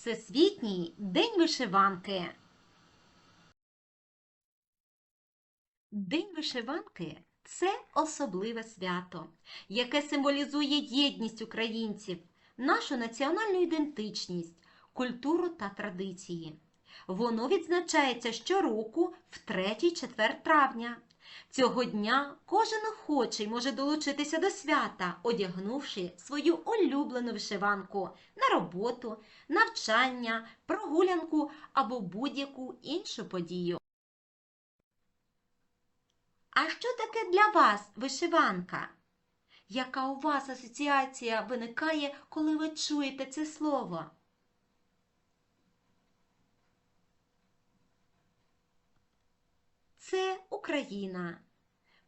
Всесвітній день вишиванки. День вишиванки це особливе свято, яке символізує єдність українців, нашу національну ідентичність, культуру та традиції. Воно відзначається щороку в 3-4 травня. Цього дня кожен охочий може долучитися до свята, одягнувши свою улюблену вишиванку на роботу, навчання, прогулянку або будь-яку іншу подію. А що таке для вас вишиванка? Яка у вас асоціація виникає, коли ви чуєте це слово? Це Україна,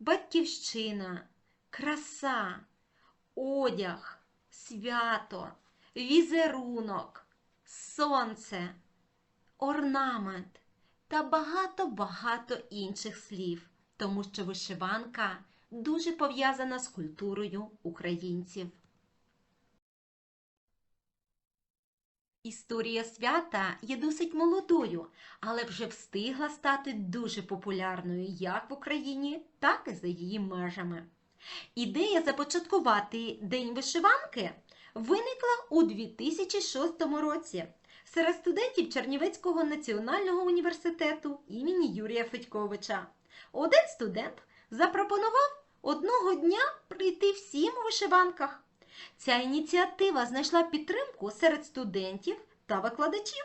батьківщина, краса, одяг, свято, візерунок, сонце, орнамент та багато-багато інших слів, тому що вишиванка дуже пов'язана з культурою українців. Історія свята є досить молодою, але вже встигла стати дуже популярною як в Україні, так і за її межами. Ідея започаткувати День вишиванки виникла у 2006 році серед студентів Чернівецького національного університету імені Юрія Федьковича. Один студент запропонував одного дня прийти всім у вишиванках. Ця ініціатива знайшла підтримку серед студентів та викладачів.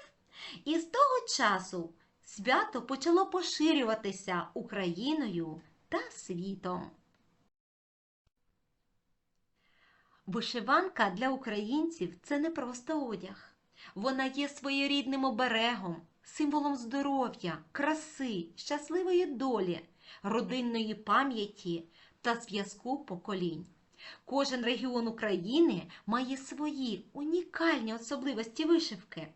І з того часу свято почало поширюватися Україною та світом. Вишиванка для українців це не просто одяг. Вона є своєрідним оберегом, символом здоров'я, краси, щасливої долі, родинної пам'яті та зв'язку поколінь. Кожен регіон України має свої унікальні особливості вишивки,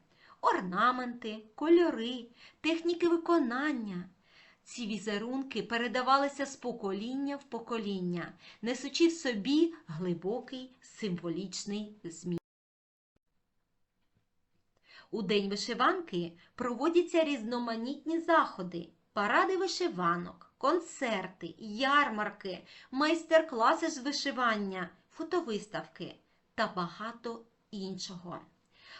орнаменти, кольори, техніки виконання. Ці візерунки передавалися з покоління в покоління, несучи в собі глибокий символічний зміст. У День вишиванки проводяться різноманітні заходи, паради вишиванок, концерти, ярмарки, майстер-класи з вишивання, фотовиставки та багато іншого.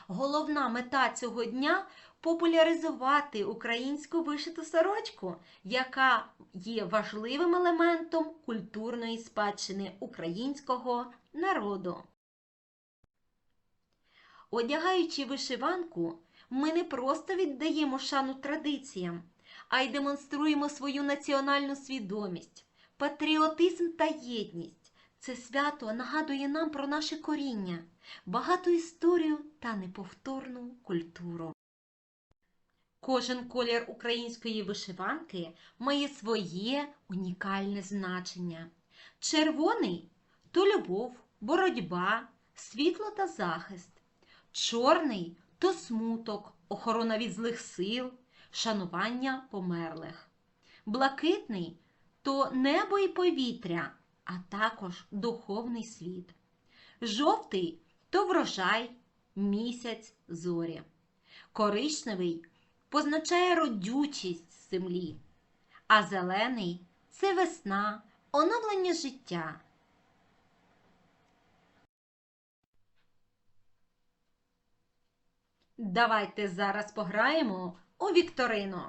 Головна мета цього дня популяризувати українську вишиту сорочку, яка є важливим елементом культурної спадщини українського народу. Одягаючи вишиванку, ми не просто віддаємо шану традиціям, а й демонструємо свою національну свідомість, патріотизм та єдність. Це свято нагадує нам про наше коріння, багату історію та неповторну культуру. Кожен колір української вишиванки має своє унікальне значення. Червоний то любов, боротьба, світло та захист. Чорний то смуток, охорона від злих сил, шанування померлих. Блакитний то небо і повітря, а також духовний світ. Жовтий то врожай, місяць, зорі. Коричневий позначає родючість землі, а зелений це весна, оновлення життя. Давайте зараз пограємо у Вікторину.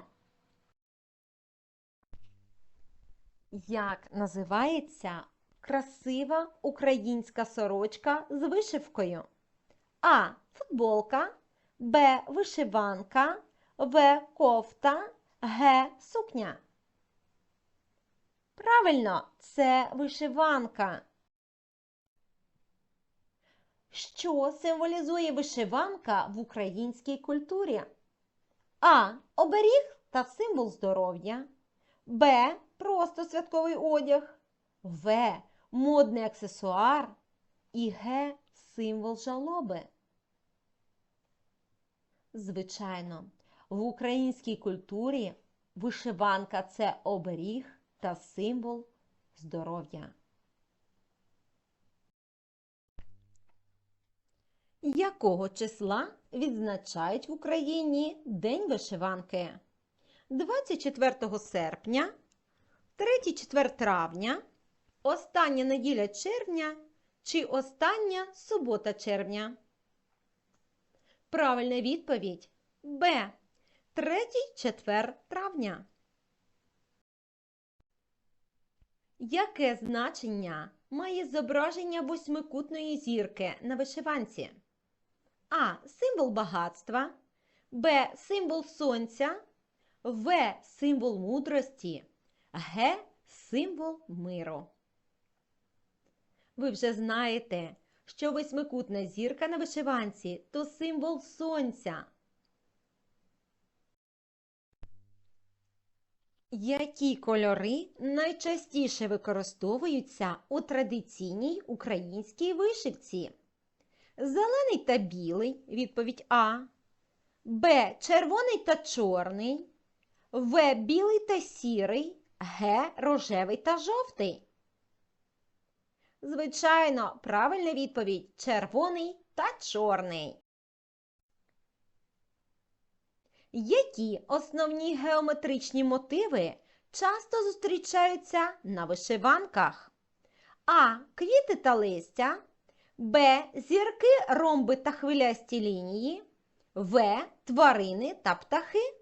Як називається красива українська сорочка з вишивкою? А. Футболка, Б. Вишиванка, В. Кофта, Г. Сукня. Правильно, це вишиванка. Що символізує вишиванка в українській культурі? А. Оберіг та символ здоров'я. Б. Просто святковий одяг. В. Модний аксесуар. І Г. Символ жалоби. Звичайно, в українській культурі вишиванка це оберіг та символ здоров'я. Якого числа відзначають в Україні День вишиванки? 24 серпня, 3-4 травня, остання неділя червня чи остання субота червня? Правильна відповідь Б. 3-4 травня. Яке значення має зображення восьмикутної зірки на вишиванці? А. Символ багатства. Б. Символ сонця. В. Символ мудрості. Г. Символ миру. Ви вже знаєте, що восьмикутна зірка на вишиванці то символ сонця. Які кольори найчастіше використовуються у традиційній українській вишивці? Зелений та білий відповідь А. Б. Червоний та чорний. В. Білий та сірий. Г. Рожевий та жовтий. Звичайно, правильна відповідь червоний та чорний. Які основні геометричні мотиви часто зустрічаються на вишиванках? А. Квіти та листя. Б. Зірки, ромби та хвилясті лінії. В. Тварини та птахи.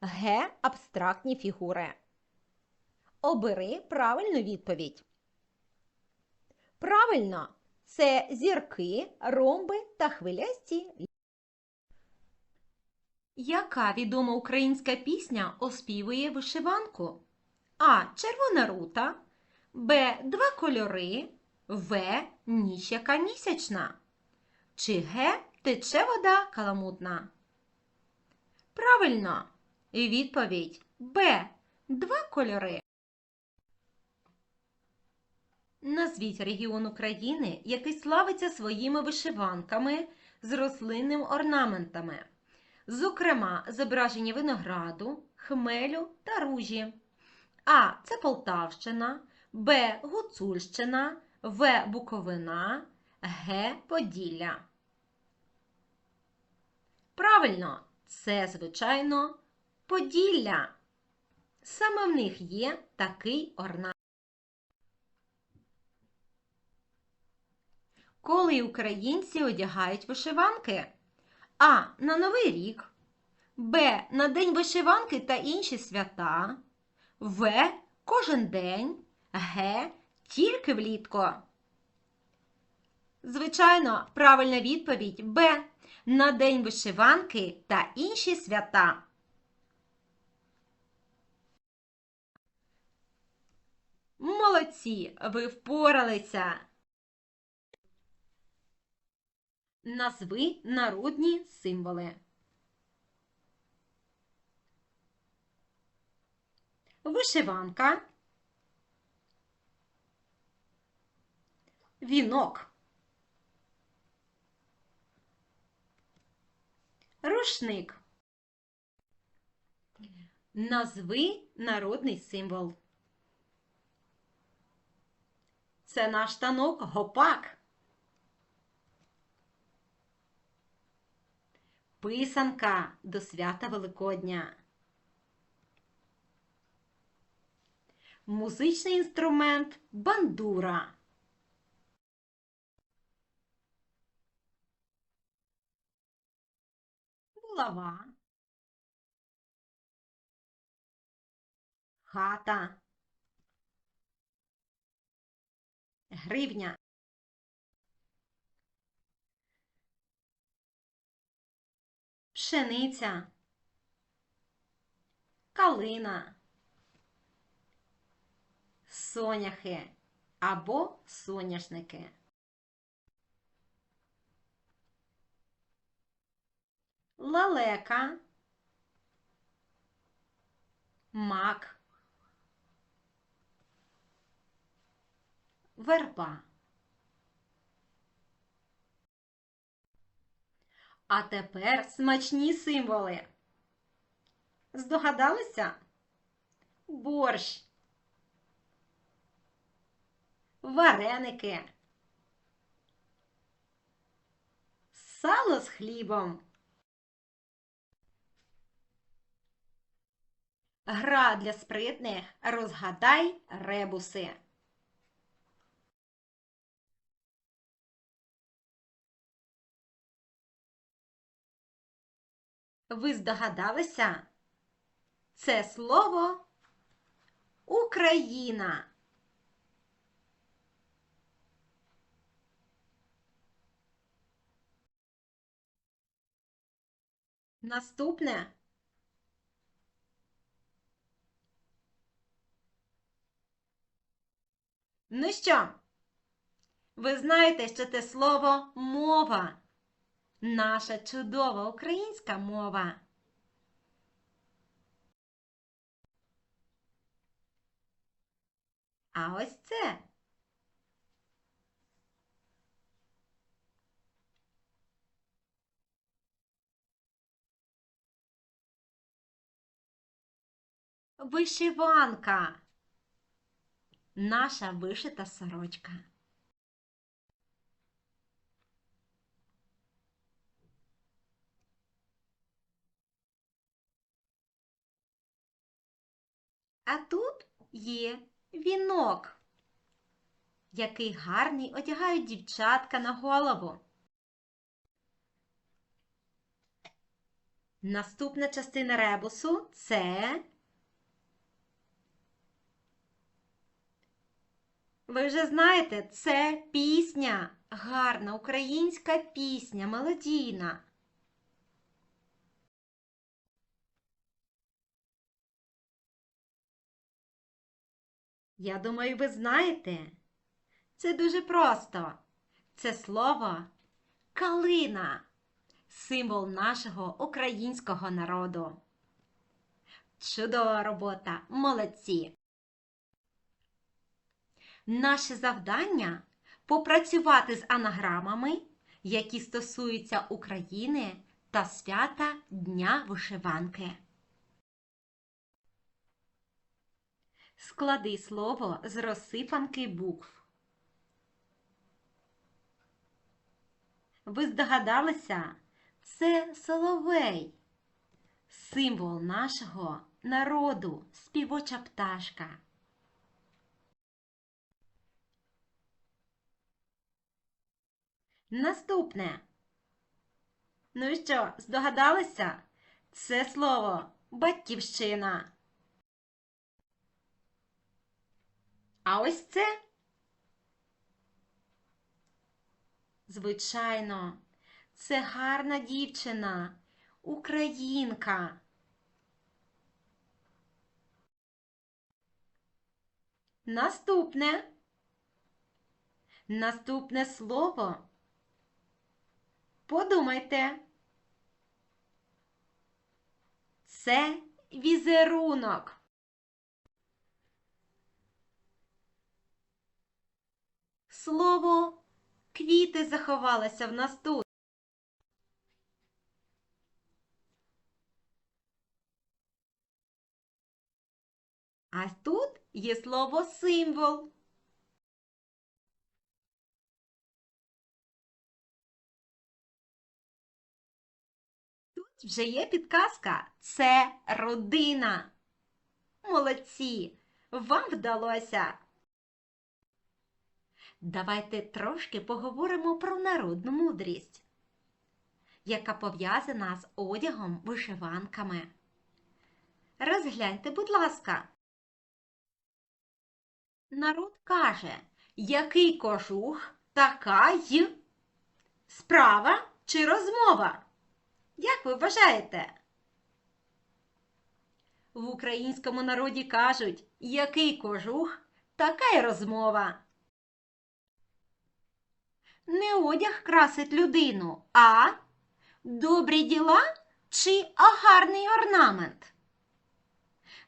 Г. Абстрактні фігури. Обери правильну відповідь. Правильно, це зірки, ромби та хвилясті. Яка відома українська пісня оспівує вишиванку? А. Червона рута. Б. Два кольори. В. Ніч яка місячна. Чи Г. Тече вода каламутна? Правильно. Відповідь Б. Два кольори. Назвіть регіон України, який славиться своїми вишиванками з рослинним орнаментами. Зокрема, зображення винограду, хмелю та ружі. А. Це Полтавщина, Б. Гуцульщина, В. Буковина, Г. Поділля. Правильно, це, звичайно, Поділля. Саме в них є такий орнамент. Коли українці одягають вишиванки? А. На Новий рік. Б. На День вишиванки та інші свята. В. Кожен день. Г. Тільки влітку. Звичайно, правильна відповідь Б. На День вишиванки та інші свята. Молодці! Ви впоралися! Назви народні символи. Вишиванка. Вінок. Рушник. Назви народний символ. Це наш танок гопак. Писанка до свята Великодня. Музичний інструмент бандура. Булава. Хата. Гривня. Пшениця. Калина. Соняхи або соняшники. Лалека. Мак. Верба. А тепер смачні символи. Здогадалися? Борщ. Вареники. сало з хлібом. Гра для спритних розгадай ребуси. Ви здогадалися? Це слово Україна. Наступне. Ну що? Ви знаєте, що це слово мова. Наша чудова українська мова. А ось це. Вишиванка. Наша вишита сорочка. А тут є вінок, який гарний одягають дівчатка на голову. Наступна частина ребусу це. Ви вже знаєте, це пісня, гарна українська пісня, мелодійна. Я думаю, ви знаєте. Це дуже просто. Це слово калина, символ нашого українського народу. Чудова робота, молодці! Наше завдання попрацювати з анаграмами, які стосуються України та свята Дня вишиванки. Склади слово з розсипанки букв. Ви здогадалися? Це соловей, символ нашого народу, співоча пташка. Наступне. Ну і що, здогадалися? Це слово батьківщина. А ось це. Звичайно, це гарна дівчина, українка. Наступне. Наступне слово. Подумайте. Це візерунок. Слово квіти заховалося в нас тут. А тут є слово символ. Вже є підказка. Це родина. Молодці! Вам вдалося! Давайте трошки поговоримо про народну мудрість, яка пов'язана з одягом вишиванками. Розгляньте, будь ласка. Народ каже, який кожух, така й справа чи розмова? Як ви вважаєте? В українському народі кажуть, який кожух, така й розмова. Не одяг красить людину, а добрі діла чи гарний орнамент.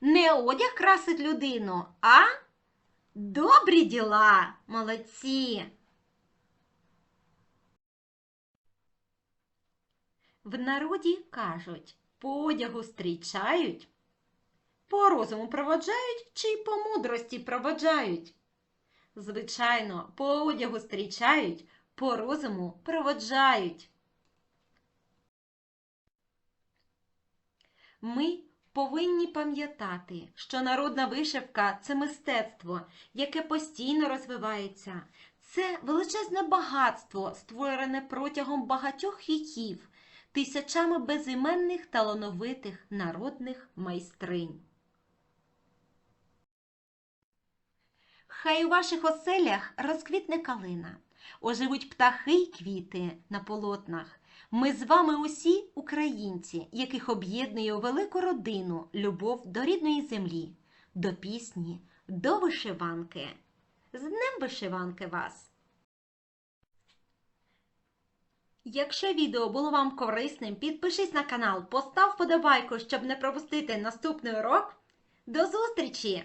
Не одяг красить людину, а добрі діла, молодці. В народі кажуть, по одягу зустрічають, по розуму проводжають чи по мудрості проводжають. Звичайно, по одягу зустрічають, по розуму проводжають. Ми повинні пам'ятати, що народна вишивка це мистецтво, яке постійно розвивається. Це величезне багатство, створене протягом багатьох віків тисячами безіменних талановитих народних майстринь. Хай у ваших оселях розквітне калина, оживуть птахи й квіти на полотнах. Ми з вами усі українці, яких об'єднує велику родину любов до рідної землі, до пісні, до вишиванки. З Днем вишиванки вас! Якщо відео було вам корисним, підпишись на канал, постав вподобайку, щоб не пропустити наступний урок. До зустрічі!